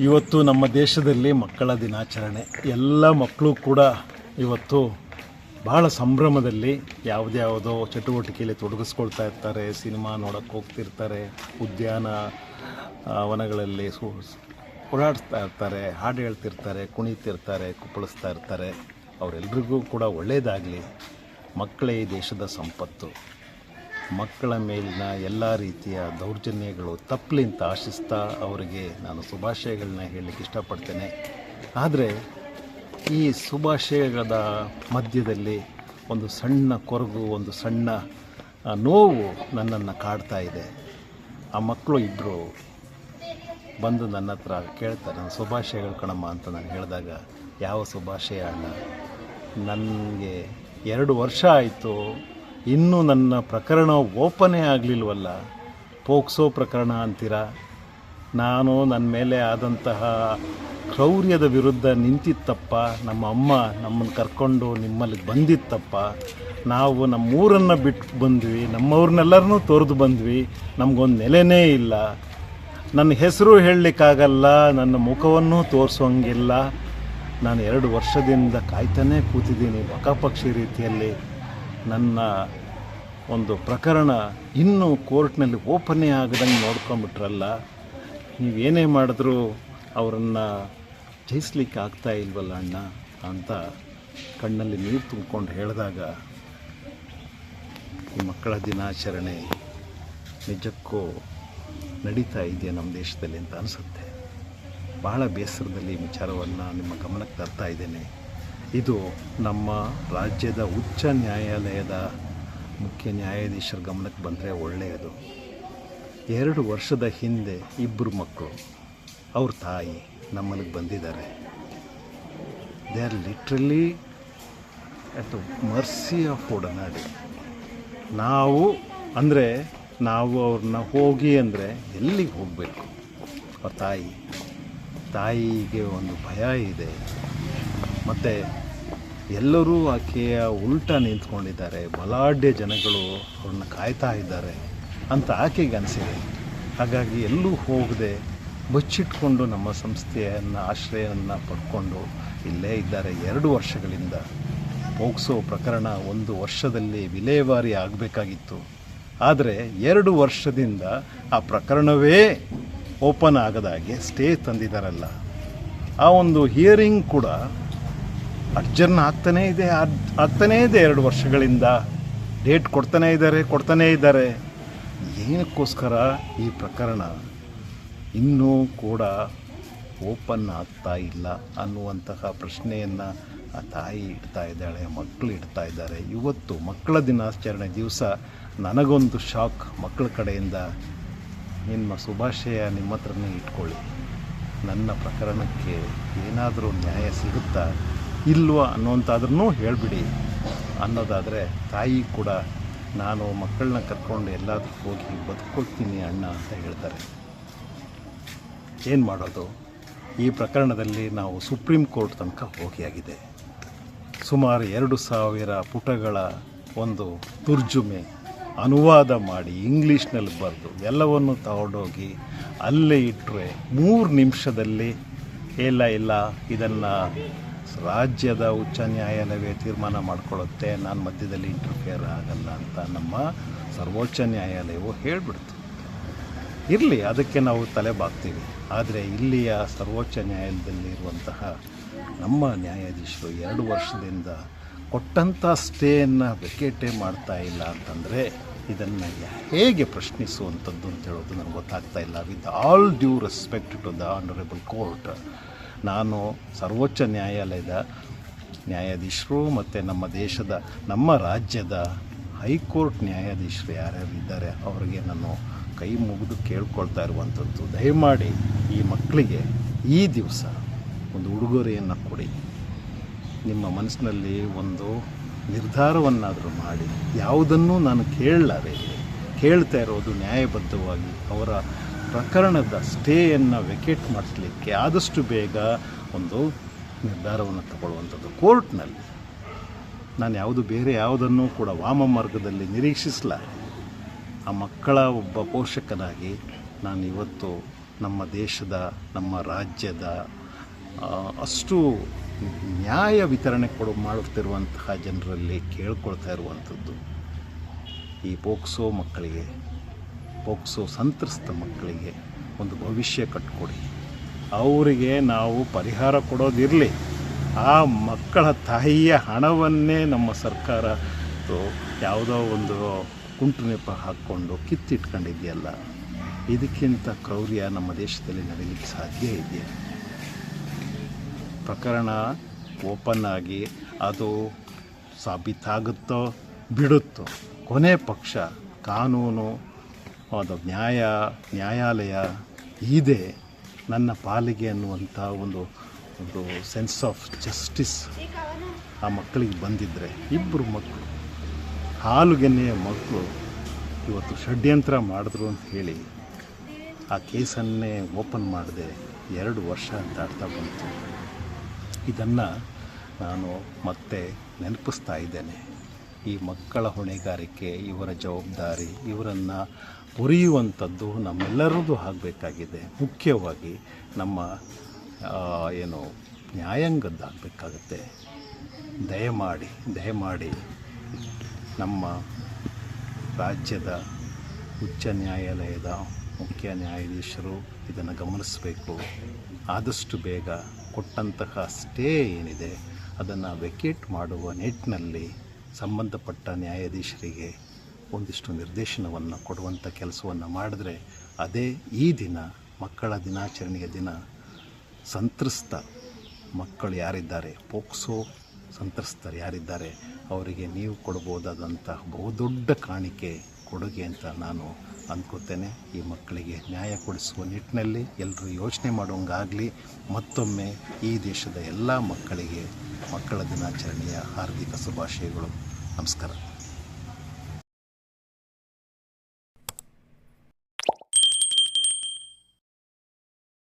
ಇವತ್ತು ನಮ್ಮ ದೇಶದಲ್ಲಿ ಮಕ್ಕಳ ದಿನಾಚರಣೆ. ಎಲ್ಲ ಮಕ್ಕಳು ಕೂಡ ಇವತ್ತು ಭಾಳ ಸಂಭ್ರಮದಲ್ಲಿ ಯಾವುದ್ಯಾವುದೋ ಚಟುವಟಿಕೆಯಲ್ಲಿ ತೊಡಗಿಸ್ಕೊಳ್ತಾ ಇರ್ತಾರೆ. ಸಿನಿಮಾ ನೋಡೋಕ್ಕೆ ಹೋಗ್ತಿರ್ತಾರೆ. ಉದ್ಯಾನ ವನಗಳಲ್ಲಿ ಓಡಾಡಿಸ್ತಾ ಓಡಾಡ್ತಾ ಇರ್ತಾರೆ. ಹಾಡು ಹೇಳ್ತಿರ್ತಾರೆ, ಕುಣಿತಿರ್ತಾರೆ, ಕುಪ್ಪಳಿಸ್ತಾ ಇರ್ತಾರೆ. ಅವರೆಲ್ರಿಗೂ ಕೂಡ ಒಳ್ಳೆಯದಾಗಲಿ ಮಕ್ಕಳೇ ದೇಶದ ಸಂಪತ್ತು. ಮಕ್ಕಳ ಮೇಲಿನ ಎಲ್ಲ ರೀತಿಯ ದೌರ್ಜನ್ಯಗಳು ತಪ್ಪಲಿ ಅಂತ ಆಶಿಸ್ತಾ ಅವರಿಗೆ ನಾನು ಶುಭಾಶಯಗಳನ್ನ ಹೇಳಲಿಕ್ಕೆ ಇಷ್ಟಪಡ್ತೇನೆ. ಆದರೆ ಈ ಶುಭಾಶಯಗಳ ಮಧ್ಯದಲ್ಲಿ ಒಂದು ಸಣ್ಣ ಕೊರಗು, ಒಂದು ಸಣ್ಣ ನೋವು ನನ್ನನ್ನು ಕಾಡ್ತಾ ಇದೆ. ಆ ಮಕ್ಕಳು ಇಬ್ಬರು ಬಂದು ನನ್ನ ಹತ್ರ ಕೇಳ್ತಾರೆ, ನನ್ನ ಶುಭಾಶಯಗಳು ಕಣಮ್ಮ ಅಂತ ನಾನು ಹೇಳಿದಾಗ, ಯಾವ ಶುಭಾಶಯ ಅಣ್ಣ? ನನಗೆ ಎರಡು ವರ್ಷ ಆಯಿತು ಇನ್ನೂ ನನ್ನ ಪ್ರಕರಣ ಓಪನೇ ಆಗಲಿಲ್ವಲ್ಲ? ಪೋಕ್ಸೋ ಪ್ರಕರಣ ಅಂತೀರಾ? ನಾನು ನನ್ನ ಮೇಲೆ ಆದಂತಹ ಕ್ರೌರ್ಯದ ವಿರುದ್ಧ ನಿಂತಿತ್ತಪ್ಪ. ನಮ್ಮ ಅಮ್ಮ ನಮ್ಮನ್ನು ಕರ್ಕೊಂಡು ನಿಮ್ಮಲ್ಲಿ ಬಂದಿತ್ತಪ್ಪ. ನಾವು ನಮ್ಮೂರನ್ನು ಬಿಟ್ಟು ಬಂದ್ವಿ. ನಮ್ಮವ್ರನ್ನೆಲ್ಲರನ್ನೂ ತೋರಿದು ಬಂದ್ವಿ. ನಮಗೊಂದು ನೆಲೆನೇ ಇಲ್ಲ. ನನ್ನ ಹೆಸರು ಹೇಳಲಿಕ್ಕಾಗಲ್ಲ. ನನ್ನ ಮುಖವನ್ನು ತೋರಿಸೋಂಗಿಲ್ಲ. ನಾನು ಎರಡು ವರ್ಷದಿಂದ ಕಾಯ್ತಾನೇ ಕೂತಿದ್ದೀನಿ. ಬಕಪಕ್ಷಿ ರೀತಿಯಲ್ಲಿ. ನನ್ನ ಒಂದು ಪ್ರಕರಣ ಇನ್ನೂ ಕೋರ್ಟ್ನಲ್ಲಿ ಓಪನ್ನೇ ಆಗದಂಗೆ ನೋಡ್ಕೊಂಬಿಟ್ರಲ್ಲ ನೀವೇನೇ ಮಾಡಿದ್ರೂ ಅವರನ್ನು ಜಯಿಸ್ಲಿಕ್ಕೆ ಆಗ್ತಾ ಇಲ್ವಲ್ಲ ಅಣ್ಣ ಅಂತ ಕಣ್ಣಲ್ಲಿ ನೀರು ತುಂಬಿಕೊಂಡು ಹೇಳಿದಾಗ ಈ ಮಕ್ಕಳ ದಿನಾಚರಣೆ ನಿಜಕ್ಕೂ ನಡೀತಾ ಇದೆಯಾ ನಮ್ಮ ದೇಶದಲ್ಲಿ ಅಂತ ಅನಿಸುತ್ತೆ. ಭಾಳ ಬೇಸರದಲ್ಲಿ ಈ ವಿಚಾರವನ್ನು ನಿಮ್ಮ ಗಮನಕ್ಕೆ ತರ್ತಾ ಇದ್ದೇನೆ. ಇದು ನಮ್ಮ ರಾಜ್ಯದ ಉಚ್ಚ ನ್ಯಾಯಾಲಯದ ಮುಖ್ಯ ನ್ಯಾಯಾಧೀಶರ ಗಮನಕ್ಕೆ ಬಂದರೆ ಒಳ್ಳೆಯದು. ಎರಡು ವರ್ಷದ ಹಿಂದೆ ಇಬ್ಬರು ಮಕ್ಕಳು, ಅವ್ರ ತಾಯಿ ನಮ್ಮಲ್ಲಿಗೆ ಬಂದಿದ್ದಾರೆ. They are literally at mercy of Odanadi. ನಾವು ಅಂದರೆ ನಾವು ಅವ್ರನ್ನ ಹೋಗಿ ಅಂದರೆ ಎಲ್ಲಿಗೆ ಹೋಗಬೇಕು? ಅವ್ರ ತಾಯಿ. ತಾಯಿಗೆ ಒಂದು ಭಯ ಇದೆ. ಮತ್ತು ಎಲ್ಲರೂ ಆಕೆಯ ಉಲ್ಟಾ ನಿಂತ್ಕೊಂಡಿದ್ದಾರೆ. ಬಲಾಢ್ಯ ಜನಗಳು ಅವ್ರನ್ನ ಕಾಯ್ತಾ ಇದ್ದಾರೆ ಅಂತ ಆಕೆಗೆ ಅನಿಸಿದೆ. ಹಾಗಾಗಿ ಎಲ್ಲೂ ಹೋಗದೆ ಬಚ್ಚಿಟ್ಕೊಂಡು ನಮ್ಮ ಸಂಸ್ಥೆಯನ್ನು ಆಶ್ರಯವನ್ನು ಪಡ್ಕೊಂಡು ಇಲ್ಲೇ ಇದ್ದಾರೆ ಎರಡು ವರ್ಷಗಳಿಂದ. ಹೋಗ್ಸೋ ಪ್ರಕರಣ ಒಂದು ವರ್ಷದಲ್ಲಿ ವಿಲೇವಾರಿ ಆಗಬೇಕಾಗಿತ್ತು. ಆದರೆ ಎರಡು ವರ್ಷದಿಂದ ಆ ಪ್ರಕರಣವೇ ಓಪನ್ ಆಗದಾಗೆ ಸ್ಟೇ ತಂದಿದ್ದಾರಲ್ಲ ಆ ಒಂದು ಹಿಯರಿಂಗ್ ಕೂಡ ಅರ್ಜನ್ ಆಗ್ತಾನೇ ಇದೆ ಆಗ್- ಆಗ್ತಾನೇ ಇದೆ ಎರಡು ವರ್ಷಗಳಿಂದ. ಡೇಟ್ ಕೊಡ್ತಾನೇ ಇದ್ದಾರೆ ಕೊಡ್ತಾನೇ ಇದ್ದಾರೆ. ಏನಕ್ಕೋಸ್ಕರ ಈ ಪ್ರಕರಣ ಇನ್ನೂ ಕೂಡ ಓಪನ್ ಆಗ್ತಾ ಇಲ್ಲ ಅನ್ನುವಂತಹ ಪ್ರಶ್ನೆಯನ್ನು ಆ ತಾಯಿ ಇಡ್ತಾ ಇದ್ದಾಳೆ ಮಕ್ಕಳು ಇಡ್ತಾ ಇದ್ದಾರೆ. ಇವತ್ತು ಮಕ್ಕಳ ದಿನಾಚರಣೆ ದಿವಸ ನನಗೊಂದು ಶಾಕ್ ಮಕ್ಕಳ ಕಡೆಯಿಂದ. ನಿಮ್ಮ ಶುಭಾಶಯ ನಿಮ್ಮ ಹತ್ರನೇ ಇಟ್ಕೊಳ್ಳಿ. ನನ್ನ ಪ್ರಕರಣಕ್ಕೆ ಏನಾದರೂ ನ್ಯಾಯ ಸಿಗುತ್ತಾ? ಇಲ್ವಾ ಅನ್ನೋಂತಾದ್ರೂ ಹೇಳಿಬಿಡಿ. ಅನ್ನೋದಾದರೆ ತಾಯಿ ಕೂಡ ನಾನು ಮಕ್ಕಳನ್ನ ಕರ್ಕೊಂಡು ಎಲ್ಲಾದರೂ ಹೋಗಿ ಬದುಕೊಳ್ತೀನಿ ಅಣ್ಣ ಅಂತ ಹೇಳ್ತಾರೆ. ಏನು ಮಾಡೋದು? ಈ ಪ್ರಕರಣದಲ್ಲಿ ನಾವು ಸುಪ್ರೀಂ ಕೋರ್ಟ್ ತನಕ ಹೋಗಿಯಾಗಿದೆ. ಸುಮಾರು ಎರಡು ಸಾವಿರ ಪುಟಗಳ ಒಂದು ತುರ್ಜುಮೆ ಅನುವಾದ ಮಾಡಿ ಇಂಗ್ಲೀಷ್ನಲ್ಲಿ ಬರೆದು ಎಲ್ಲವನ್ನು ತಗೊಂಡೋಗಿ ಅಲ್ಲೇ ಇಟ್ಟರೆ ಮೂರು ನಿಮಿಷದಲ್ಲಿ ಇಲ್ಲ ಇಲ್ಲ ಇದನ್ನು ರಾಜ್ಯದ ಉಚ್ಚ ನ್ಯಾಯಾಲಯವೇ ತೀರ್ಮಾನ ಮಾಡಿಕೊಳ್ಳುತ್ತೆ, ನಾನು ಮಧ್ಯದಲ್ಲಿ ಇಂಟರ್ಫಿಯರ್ ಆಗಲ್ಲ ಅಂತ ನಮ್ಮ ಸರ್ವೋಚ್ಚ ನ್ಯಾಯಾಲಯವು ಹೇಳಿಬಿಡ್ತು. ಇರಲಿ, ಅದಕ್ಕೆ ನಾವು ತಲೆ ಬಾಗ್ತೀವಿ. ಆದರೆ ಇಲ್ಲಿಯ ಸರ್ವೋಚ್ಚ ನ್ಯಾಯಾಲಯದಲ್ಲಿರುವಂತಹ ನಮ್ಮ ನ್ಯಾಯಾಧೀಶರು ಎರಡು ವರ್ಷದಿಂದ ಕೊಟ್ಟಂಥ ಸ್ಟೇಯನ್ನು ವೆಕೇಟೇ ಮಾಡ್ತಾ ಇಲ್ಲ ಅಂತಂದರೆ ಇದನ್ನು ಹೇಗೆ ಪ್ರಶ್ನಿಸುವಂಥದ್ದು ಅಂತ ಹೇಳೋದು ನನಗೆ ಗೊತ್ತಾಗ್ತಾ ಇಲ್ಲ. With all due respect to the honourable court ನಾನು ಸರ್ವೋಚ್ಚ ನ್ಯಾಯಾಲಯದ ನ್ಯಾಯಾಧೀಶರು ಮತ್ತು ನಮ್ಮ ದೇಶದ, ನಮ್ಮ ರಾಜ್ಯದ ಹೈಕೋರ್ಟ್ ನ್ಯಾಯಾಧೀಶರು ಯಾರ್ಯಾರು ಇದ್ದಾರೆ ಅವರಿಗೆ ನಾನು ಕೈ ಮುಗಿದು ಕೇಳ್ಕೊಳ್ತಾ ಇರುವಂಥದ್ದು. ದಯಮಾಡಿ ಈ ಮಕ್ಕಳಿಗೆ ಈ ದಿವಸ ಒಂದು ಉಡುಗೊರೆಯನ್ನು ಕೊಡಿ. ನಿಮ್ಮ ಮನಸ್ಸಿನಲ್ಲಿ ಒಂದು ನಿರ್ಧಾರವನ್ನಾದರೂ ಮಾಡಿ. ಯಾವುದನ್ನೂ ನಾನು ಕೇಳಲಾರೆ, ಕೇಳ್ತಾ ಇರೋದು ನ್ಯಾಯಬದ್ಧವಾಗಿ ಅವರ ಪ್ರಕರಣದ ಸ್ಟೇಯನ್ನು ವೆಕೇಟ್ ಮಾಡಿಸ್ಲಿಕ್ಕೆ ಆದಷ್ಟು ಬೇಗ ಒಂದು ನಿರ್ಧಾರವನ್ನು ತಗೊಳ್ಳುವಂಥದ್ದು ಕೋರ್ಟ್ನಲ್ಲಿ. ನಾನು ಯಾವುದು ಬೇರೆ ಯಾವುದನ್ನು ಕೂಡ ವಾಮ ಮಾರ್ಗದಲ್ಲಿ ನಿರೀಕ್ಷಿಸಲ್ಲ ಆ ಮಕ್ಕಳ ಒಬ್ಬ ಪೋಷಕನಾಗಿ ನಾನು ಇವತ್ತು ನಮ್ಮ ದೇಶದ, ನಮ್ಮ ರಾಜ್ಯದ ಅಷ್ಟು ನ್ಯಾಯ ವಿತರಣೆ ಕೊಡು, ಮಾಡುತ್ತಿರುವಂತಹ ಜನರಲ್ಲಿ ಕೇಳ್ಕೊಳ್ತಾ ಇರುವಂಥದ್ದು ಈ ಪೋಕ್ಸೋ ಮಕ್ಕಳಿಗೆ ಪೋಕ್ಸೋ ಸಂತ್ರಸ್ತ ಮಕ್ಕಳಿಗೆ ಒಂದು ಭವಿಷ್ಯ ಕಟ್ಕೊಡಿ. ಅವರಿಗೆ ನಾವು ಪರಿಹಾರ ಕೊಡೋದಿರಲಿ. ಆ ಮಕ್ಕಳ ತಾಯಿಯ ಹಣವನ್ನೇ ನಮ್ಮ ಸರ್ಕಾರ ಯಾವುದೋ ಒಂದು ಕುಂಟು ನೆಪ ಹಾಕ್ಕೊಂಡು ಕಿತ್ತಿಟ್ಕೊಂಡಿದೆಯಲ್ಲ, ಇದಕ್ಕಿಂತ ಕ್ರೌರ್ಯ ನಮ್ಮ ದೇಶದಲ್ಲಿ ನಡೀಲಿಕ್ಕೆ ಸಾಧ್ಯ ಇದೆಯಾ? ಪ್ರಕರಣ ಓಪನ್ ಆಗಿ ಅದು ಸಾಬೀತಾಗುತ್ತೋ ಬಿಡುತ್ತೋ, ಕೊನೆ ಪಕ್ಷ ಕಾನೂನು ಅದು ನ್ಯಾಯ, ನ್ಯಾಯಾಲಯ ಇದೆ ನನ್ನ ಪಾಲಿಗೆ ಅನ್ನುವಂಥ ಒಂದು ಒಂದು ಸೆನ್ಸ್ ಆಫ್ ಜಸ್ಟಿಸ್ ಆ ಮಕ್ಕಳಿಗೆ ಬಂದಿದ್ದರೆ ಇಬ್ಬರು ಮಕ್ಕಳು ಹಾಲುಗೆನ್ನೆಯ ಮಕ್ಕಳು ಇವತ್ತು ಷಡ್ಯಂತ್ರ ಮಾಡಿದ್ರು ಅಂತ ಹೇಳಿ ಆ ಕೇಸನ್ನೇ ಓಪನ್ ಮಾಡಿದೆ ಎರಡು ವರ್ಷ ದಾಟ್ತಾ ಬಂತು. ಇದನ್ನು ನಾನು ಮತ್ತೆ ನೆನಪಿಸ್ತಾ ಇದ್ದೇನೆ. ಈ ಮಕ್ಕಳ ಹೊಣೆಗಾರಿಕೆ, ಇವರ ಜವಾಬ್ದಾರಿ, ಇವರನ್ನು ಉರಿಯುವಂಥದ್ದು ನಮ್ಮೆಲ್ಲರದ್ದು ಆಗಬೇಕಾಗಿದೆ. ಮುಖ್ಯವಾಗಿ ನಮ್ಮ ಏನು ನ್ಯಾಯಾಂಗದ್ದಾಗಬೇಕಾಗತ್ತೆ. ದಯಮಾಡಿ ದಯಮಾಡಿ ನಮ್ಮ ರಾಜ್ಯದ ಉಚ್ಚ ನ್ಯಾಯಾಲಯದ ಮುಖ್ಯ ನ್ಯಾಯಾಧೀಶರು ಇದನ್ನು ಗಮನಿಸಬೇಕು. ಆದಷ್ಟು ಬೇಗ ಕೊಟ್ಟಂತಹ ಸ್ಟೇ ಏನಿದೆ, ಅದನ್ನು ವೆಕೇಟ್ ಮಾಡುವ ನಿಟ್ಟಿನಲ್ಲಿ ಸಂಬಂಧಪಟ್ಟ ನ್ಯಾಯಾಧೀಶರಿಗೆ ಒಂದಿಷ್ಟು ನಿರ್ದೇಶನವನ್ನು ಕೊಡುವಂಥ ಕೆಲಸವನ್ನು ಮಾಡಿದ್ರೆ ಅದೇ ಈ ದಿನ ಮಕ್ಕಳ ದಿನಾಚರಣೆಯ ದಿನ ಸಂತ್ರಸ್ತ ಮಕ್ಕಳು ಯಾರಿದ್ದಾರೆ? ಪೋಕ್ಸೋ ಸಂತ್ರಸ್ತರು ಯಾರಿದ್ದಾರೆ? ಅವರಿಗೆ ನೀವು ಕೊಡ್ಬೋದಾದಂತಹ ಬಹುದೊಡ್ಡ ಕಾಣಿಕೆ ಕೊಡುಗೆ ಅಂತ ನಾನು ಅಂದ್ಕೋತೇನೆ. ಈ ಮಕ್ಕಳಿಗೆ ನ್ಯಾಯ ಕೊಡಿಸುವ ನಿಟ್ಟಿನಲ್ಲಿ ಎಲ್ಲರೂ ಯೋಚನೆ ಮಾಡುವಂಗಾಗಲಿ, ಮತ್ತೊಮ್ಮೆ ಈ ದೇಶದ ಎಲ್ಲ ಮಕ್ಕಳಿಗೆ ಮಕ್ಕಳ ದಿನಾಚರಣೆಯ ಹಾರ್ದಿಕ ಶುಭಾಶಯಗಳು. ನಮಸ್ಕಾರ.